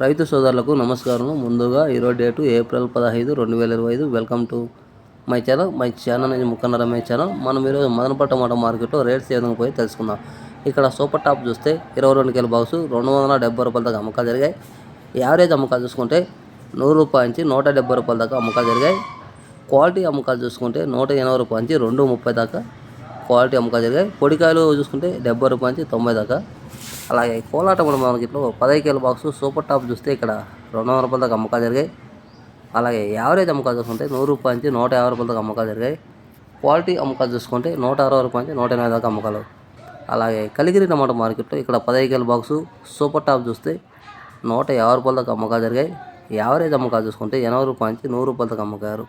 రైతు సోదరులకు నమస్కారం ముందుగా ఈరోజు డేటు ఏప్రిల్ పదహైదు రెండు వేల ఇరవై ఐదు. Welcome to my channel my channel అనేది ముక్కన్నర మై ఛానల్ మనం ఈరోజు మదనపట్ట టమాటా మార్కెట్లో రేట్స్ ఏ విధంగా పోయి తెలుసుకుందాం. ఇక్కడ సూపర్ టాప్ చూస్తే ఇరవై రెండు కిలో బాక్స్ రెండు వందల డెబ్బై రూపాయల దాకా అమ్మకాలు జరిగాయి. యావరేజ్ అమ్మకాలు చూసుకుంటే నూరు రూపాయల నుంచి నూట డెబ్బై రూపాయల దాకా అమ్మకాలు జరిగాయి. క్వాలిటీ అమ్మకాలు చూసుకుంటే నూట ఎనభై రూపాయల నుంచి రెండు ముప్పై దాకా క్వాలిటీ అమ్మకాలు జరిగాయి. పొడికాయలు చూసుకుంటే డెబ్బై రూపాయల నుంచి తొంభై దాకా అలాగే కోలాట మార్కెట్లో పదహైదు కిలో బాక్స్ సూపర్ టాప్ చూస్తే ఇక్కడ రెండు వందల రూపాయల దాకా అమ్మకాలు జరిగాయి. అలాగే యావరేజ్ అమ్మకాలు చూసుకుంటే నూరు రూపాయల నుంచి నూట యాభై రూపాయల దాకా అమ్మకాలు జరిగాయి. క్వాలిటీ అమ్మకాలు చూసుకుంటే నూట అరవై రూపాయల నుంచి నూట ఎనభై దాకా అమ్మకాలు. అలాగే కలిగిరి టమాటా మార్కెట్లో ఇక్కడ పదహైదు కిలో బాక్సు సూపర్ టాప్ చూస్తే నూట యాభై రూపాయల దాకా అమ్మకాలు జరిగాయి. యావరేజ్ అమ్మకాలు చూసుకుంటే ఎనభై రూపాయల నుంచి నూరు రూపాయల దాకా అమ్మకారు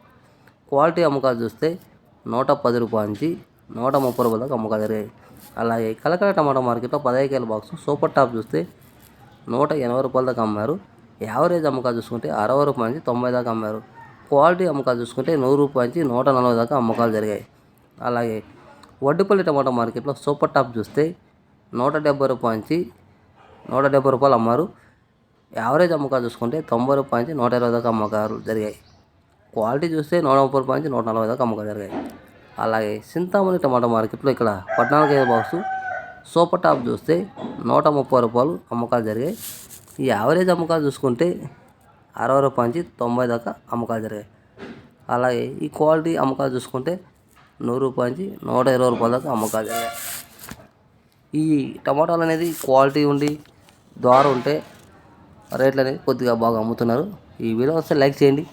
క్వాలిటీ అమ్మకాలు చూస్తే నూట పది రూపాయల నుంచి నూట ముప్పై రూపాయల దాకా అమ్మకాలు జరిగాయి అలాగే కలకల టమాటా మార్కెట్లో పదహైదు కేల బాక్స్ సూపర్ టాప్ చూస్తే నూట ఎనభై రూపాయల దాకా అమ్మారు. యావరేజ్ అమ్మకాలు చూసుకుంటే అరవై రూపాయల నుంచి తొంభై దాకా అమ్మారు. క్వాలిటీ అమ్మకాలు చూసుకుంటే నూరు రూపాయల నుంచి నూట నలభై దాకా అమ్మకాలు జరిగాయి. అలాగే వడ్డుపల్లి టమాటా మార్కెట్లో సూపర్ టాప్ చూస్తే నూట డెబ్బై రూపాయల నుంచి నూట డెబ్బై రూపాయలు అమ్మారు. యావరేజ్ అమ్మకాలు చూసుకుంటే తొంభై రూపాయల నుంచి నూట ఇరవై దాకా అమ్మకాలు జరిగాయి. క్వాలిటీ చూస్తే నూట ముప్పై రూపాయల నుంచి నూట నలభై దాకా అమ్మకాలు జరిగాయి. అలాగే చింతామణి టమాటా మార్కెట్లో ఇక్కడ పద్నాలుగు ఐదు బాక్సు సూపర్ టాప్ చూస్తే నూట ముప్పై రూపాయలు అమ్మకాలు జరిగాయి. ఈ యావరేజ్ అమ్మకాలు చూసుకుంటే అరవై రూపాయల నుంచి తొంభై దాకా అమ్మకాలు జరిగాయి. అలాగే ఈ క్వాలిటీ అమ్మకాలు చూసుకుంటే నూరు రూపాయల నుంచి నూట ఇరవై రూపాయల దాకా అమ్మకాలు జరిగాయి. ఈ టమాటాలు అనేది క్వాలిటీ ఉండి ద్వారా ఉంటే రేట్లు అనేది కొద్దిగా బాగా అమ్ముతున్నారు. ఈ వీడియో వస్తే లైక్ చేయండి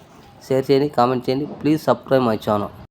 షేర్ చేయండి కామెంట్ చేయండి. Please subscribe my channel.